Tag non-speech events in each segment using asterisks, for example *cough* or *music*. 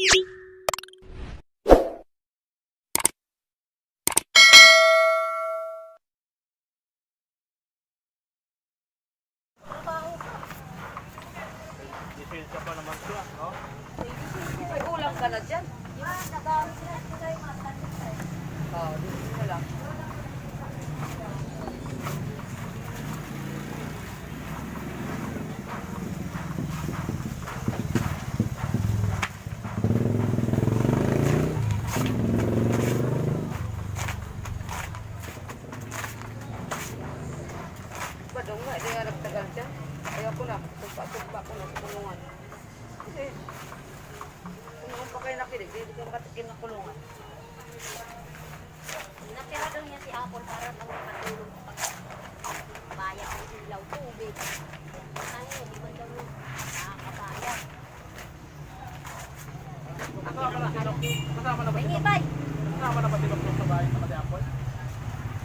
May ulam ka na dyan. Oo, dito na lang. Ba dong nga, hindi nga nagtagal dyan. Ayoko na, tumpa-tumpa ko na sa kulungan. Kasi, kung noon pa kayo nakinig, hindi ka makatikim ng kulungan. Natira daw niya si Apple para daw makatulong sa pagbayad ng ilaw tubig. Ano, di ba daw nakakabayad? Kasama na sila. Kasama na ba May sila? ibay! Kasama na ba sila sa bahay sa Kadiapol?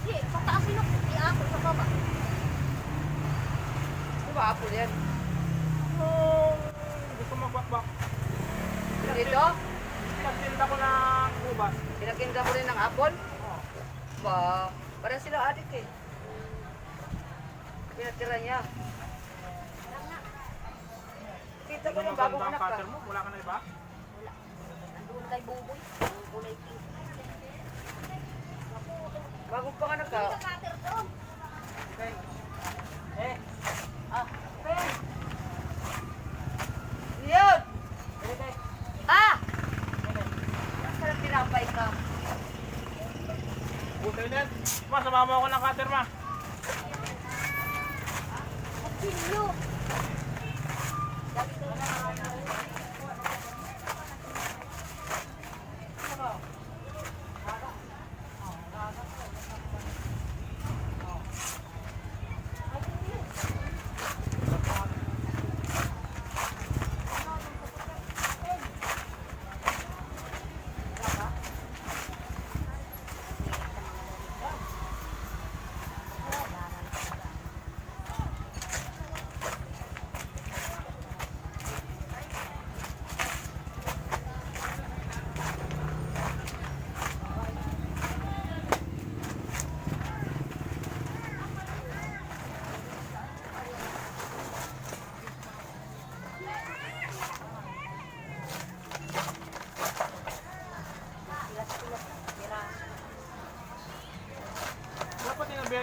Si, pataas sino si Apple sa baba. Di ba, apple yan? Nung gusto magbakbak, Dito, nagtinda ko ng ubas. pinaginda mo rin ng apple? Oh. Ba, parang sila adik eh. Pinatira niya. Kita ko yung bagong anak ka. mo, wala ka na iba? Wala. Nandun kay Buboy. Kulay pink. Bagong panganak ka. Sa cutter doon. Eh, Ah, pen! Yun! Ah! Sarap tinapay ka. buti din. Ma, sumama ako ng cutter, ma. Kutsilyo. Lagi daw na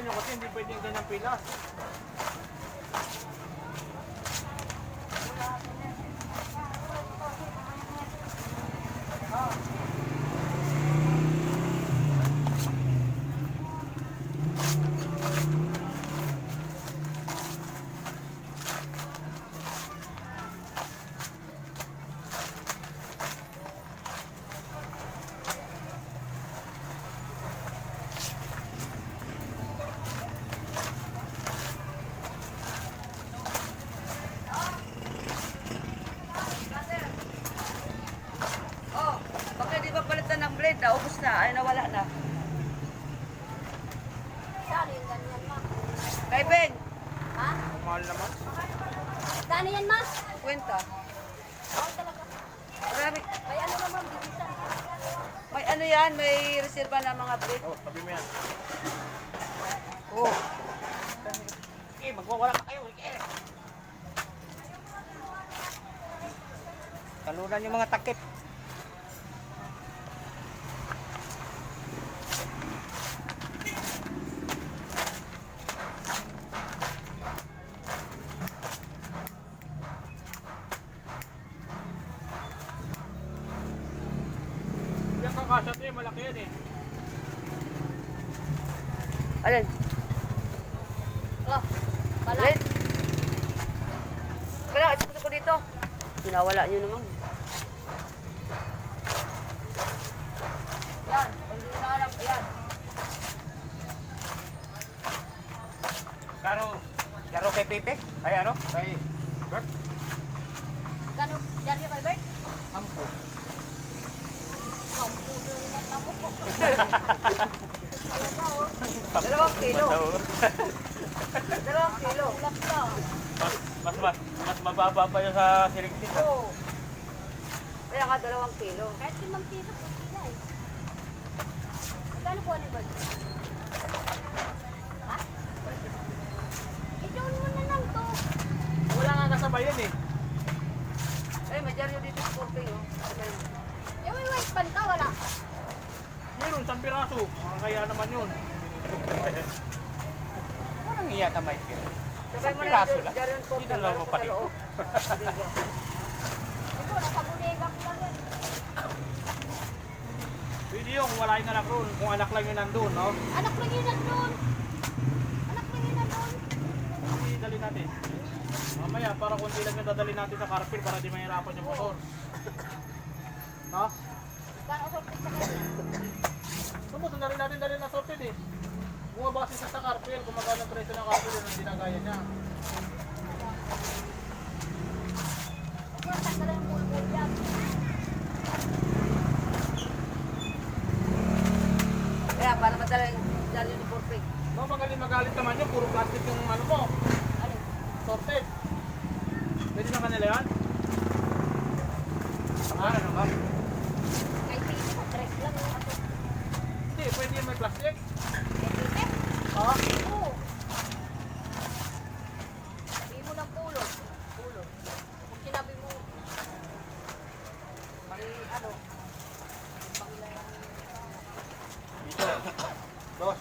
Nyo kasi hindi pwedeng ganyang pilas. Oh, baka di ba palitan ng blade? Naubos na. Ay, nawala na. Saan yung ganyan, ma? Kay Ben, Ha? Mahal naman. Saan yan, ma? kwenta. Ako talaga. Marami. May ano naman, bibisan. May ano yan, may reserva na mga blade. Oh, sabi mo yan. Oh. Magwawala ka kayo. Eh. Talunan yung mga takip. Yan kakasat eh, malaki yan eh. Alin? Oh, pala. Blade? Wala, isusunod ko dito. Pinawala niyo naman. Yan, pag hindi nahanap, ayan. Laro, kay Pepe? Ay ano? Kay Bert? Gano'n, dyan yung kay Bert? Ampo. Tapo ko. *laughs* *laughs* Dalawang kilo. Mababa pa yun sa sirigsit. Oo. Kaya nga dalawang kilo. Kahit limang piso po sila eh. Magkano po ano ba? Ha? I-down mo na lang to. Wala nga kasabay yan eh. Eh, may dyaryo dito sa korte, oh. Yung may white pan ka, wala. Meron, isang piraso. Kaya naman yun. *laughs* Walang iya ka, Michael. Sabay na Piraso yung lang. Hindi *laughs* na lang yan. Pwede yun kung wala yung anak roon. Kung anak lang yun nandun, no? Anak lang yun nandun. Anak lang yun nandun. Hindi dali natin. Mamaya, para kung di lang yung dadali natin sa carpet para di mahirapan yung motor. *laughs* No? Gano'n sorted sa kanya. Sandali natin dali na sorted eh. Bumabase siya sa carpet, kung magkano presyo ng carpet, yun ang ginagaya niya. Huwag mo tanggalan yung bulbul yan. Kaya, para madala yung dyaryo ng korte. No, magaling magalit naman yun, puro plastic yung ano mo, Ano? sorted. Pwede na kanila yan? Ah, ano ba? Kahit piso ko, tres lang yung ato. Hindi, pwede yung may plastic. Pwede. Ha? Oo. Sabi mo ng pulo. Pulo. Kung sinabi mo, Mali, ano, pangilan Dito. Dos.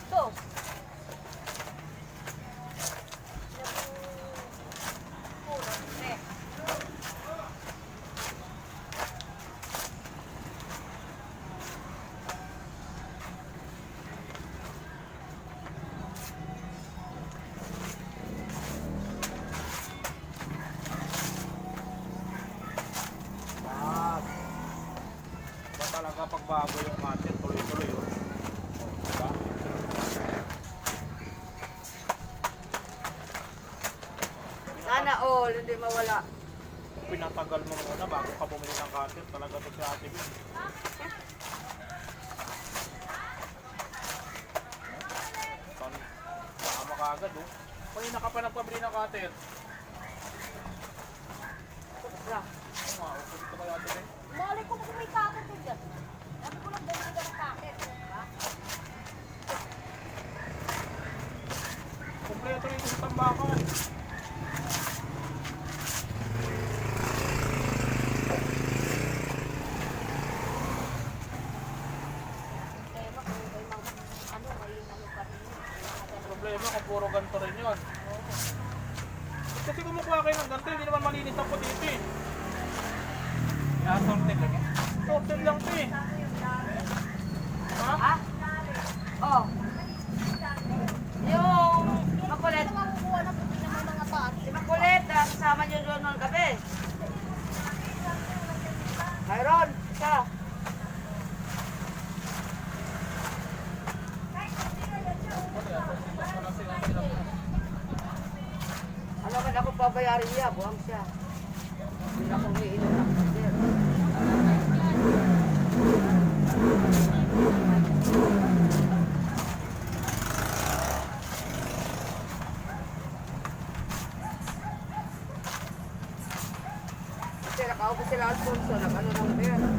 Ito. Sinabi mo, pulo. Tres. Ah. Ba talaga pagbago yung atin, tuloy-tuloy yun. Diba? sana all, hindi mawala. Pinatagal mo muna bago ka bumili ng cutter, talaga to si ate Bin. Tama ka agad oh. Kanina ka pa nagpabili ng cutter. Na, Oo nga, upo dito kay ate Bin. Malay ko kung may ko dyan. Sabi ko lang, dali ka ng kakit. Diba? Kompleto rin sa tambakan. Tema kung may mga, ano, may ano pa rin. yun, may mga ganun. Problema kung puro ganito rin yun. Kasi kumukuha kayo ng ganito, hindi naman malinis ang puti ito eh. Yeah, sorted lang eh. Sorted lang ito eh. Ha? ha? Oh. con la mano no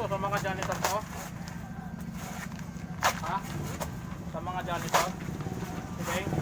to sa mga janitor to? Ha? Sa mga janitor? Okay.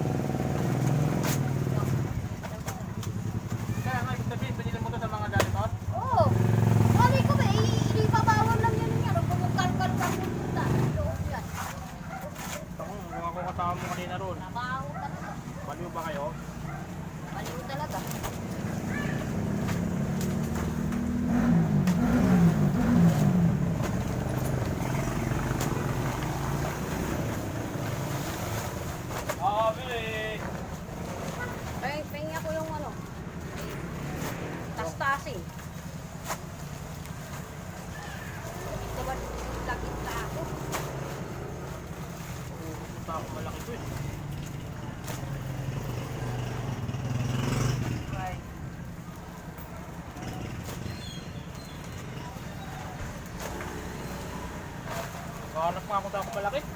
eh. Itawan lagit na ako. Pumunta ako malaki to eh. Hanap nga ako daw malaki.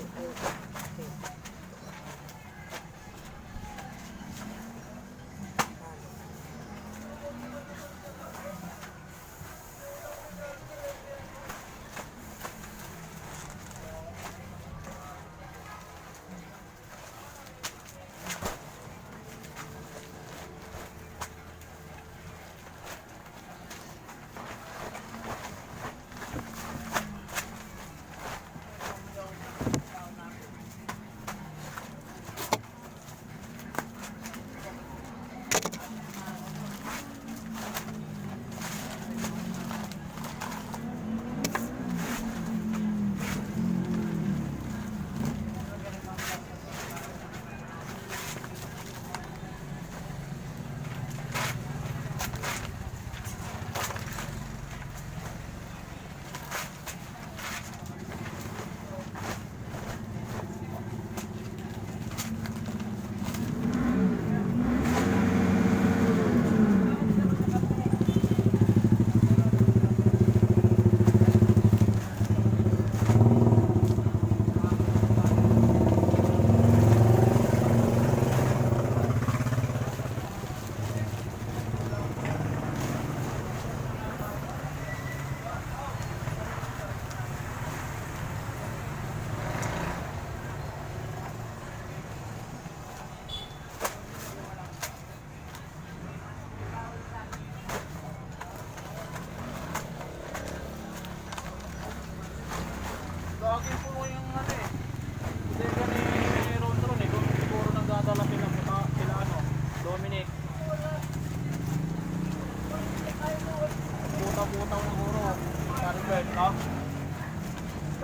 favor.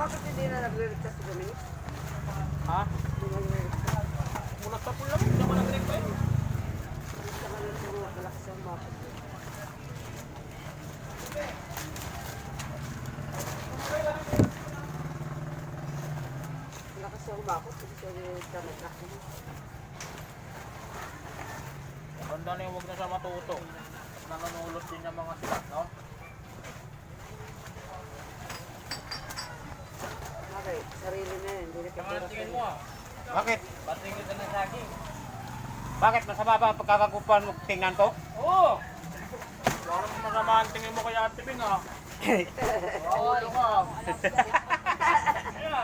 Bakit hindi na nagre-request si Dominic? Ha? Hindi na nagre-request. Mula sa pula, hindi naman nagre-request. Hindi naman nagre-request sa mga Lakas sa humakot, hindi siya nagre-request na ako. Banda na yung huwag na siya matuto. Nanganulot din ng mga sila, no? Na na kapira sa'yo. ah. Bakit? Patingin kita ng saging. Bakit? Masama ba ang pagkakagupan mo tingnan ko? Oo! Wala naman masama ang tingin mo kay Ate Bing, ah. *laughs* Oo, ano ka?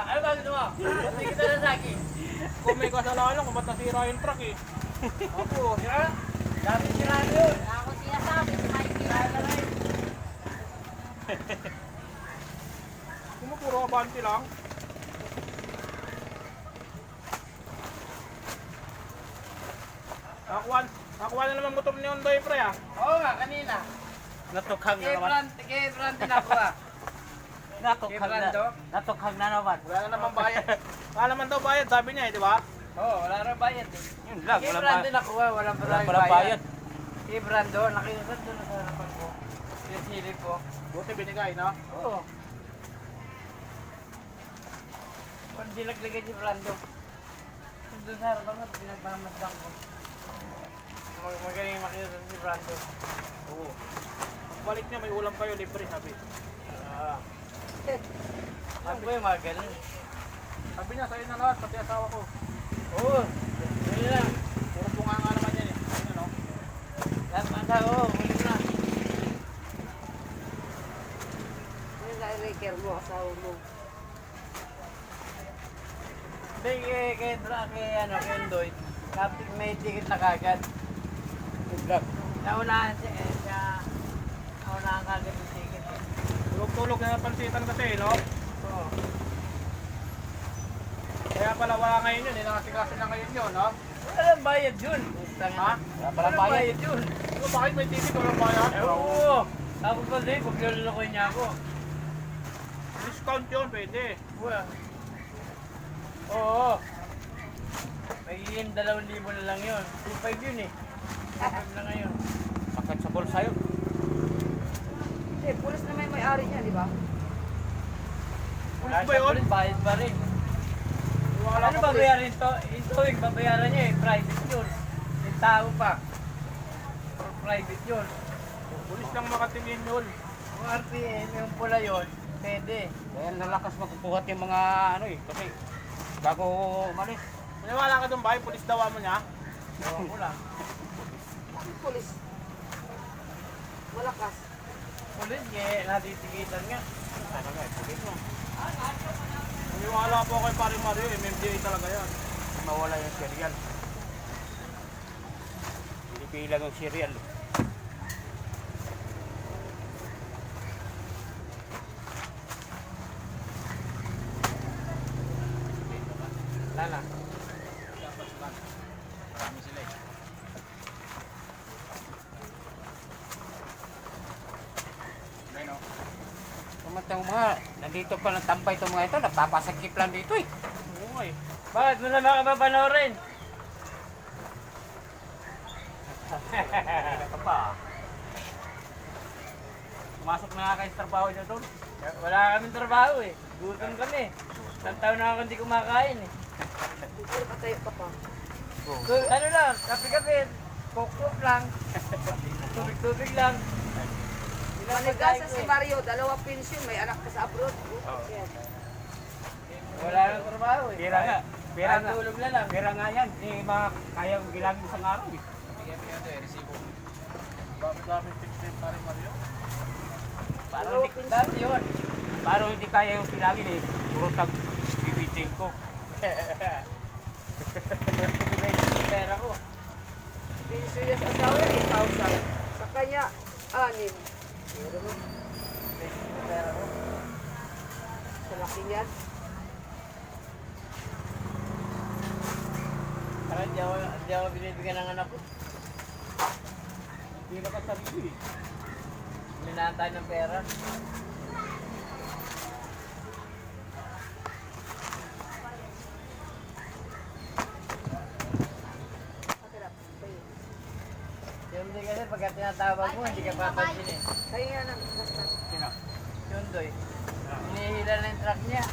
Ano ba ginawa? Patingin kita ng saging. Kung may kasalanan, kung ba't nasira yung truck, eh. Ako, sira? Dami sira yun. Ako sinasabi, si Mikey. Kung mo puro abante lang. Na naman motor ni Honda, pre, ah. Oo nga, kanina. Natukhang na Kay naman. Brand, kay Brand din ako ah. *laughs* Natukhang na. Brando? Natukhang na naman. Wala na naman bayad. *laughs* Wala naman daw bayad, sabi niya, eh, di ba? Oo, wala rin bayad eh. Yun lang. Kay Wala Brand pa. din ako ah, Wala pala bayad. Kay Brando, nakiusap doon sa harapan ko. Yung silip ko. Buti binigay, no? Oo. Kung dilaglagay si Brando. Doon sa harapan ko, pinagmamasdan ko. Mag magaling makiusap si Brando. Oo. Balik niya, may ulam kayo, libre, sabi. Ah. Ako yung mga ganun. Sabi niya, sa'yo na lahat, pati asawa ko. Oo, yun lang. Puro bunga nga naman yan, eh. Ayun, no? Lahat ng tao, huli na. Ano na i-reker mo, asawa mo. Hindi, kay, kay, kay, ano, kay Endoy, kapit may ticket na kagad. Lang. Naunahan siya, eh, siya, naunahan kagad yung ticket. eh. Tulog-tulog na napansitan kasi, no? Oo. Kaya pala wala ngayon yun, eh. Nakasikaso na ngayon yun, no? Wala lang bayad yun. Ha? Wala Wala pala bayad. yun. Ano, bakit may ticket, walang bayad? Eh, oo. Tapos din, pag lulukoy niya ako. Discount yun, pwede. Wala. Oo. Magiging dalawang libo na lang yun. 2.5 yun eh. 2.5 na ngayon. Sakit sa bulsa yun. Eh, pulis na may may-ari niya, di ba? Pulis ba yun? Bayad pa rin. Wala Ano babayaran ito? Ito yung babayaran niya eh, private yun. Yung tao pa. Or private yun. Pulis lang makatingin yun. Kung RPM yung pula yun, pwede. Kaya nalakas magkukuhat yung mga ano eh. Kasi bago umalis. Maniwala ka doon ba? Yung Pulis dawa mo niya? Oo, ko lang. *laughs* Pulis? Malakas. Pulis, eh, natitigitan nga. Talaga eh. Pulis mo. Maniwala po kay Pari Mario, MMDA talaga yan. Mawala yung serial. Pinipilang yung serial. eh. Lala. Marami sila eh. Ayun o. Kumantang mga, nandito pa ng tambay itong mga ito, nagpapasakip lang dito eh. Oo eh. Bakit mo na makapapanoorin? Ito pa. Pumasok na nga kayo sa trabaho niyo doon. Wala kaming trabaho eh. Gutom kami. Isang taon na ako hindi kumakain eh. Pero patayo ka pa. So, ano lang, kape-kape, coke lang, *laughs* tubig-tubig lang. Manigasa si Mario, dalawang pensyon, may anak pa sa abroad. Oh. Wala nang trabaho eh. Pira nga. Pira nga. Tulog na lang. Pira nga yan. Hindi mga kaya gilangin isang araw eh. Bigyan mo yan eh, resibo. Bakit dami pensyon pa rin Mario? Parang hindi kaya yun. Parang hindi kaya yung pilangin eh. Puro tag bibitin ko. Pera ko. Pensyon yan sa sawa, Sa kanya, 6 sa laki niyan. Saka hindi ako, hindi ako binibigyan ng anak ko. Hindi nakasarili eh. Minahan tayo ng pera. Yung di kasi pagka tinatawag mo, hindi ka papansin eh. Tayo nga nang, basta. Sino? Doy. Hinihila na yung truck niya.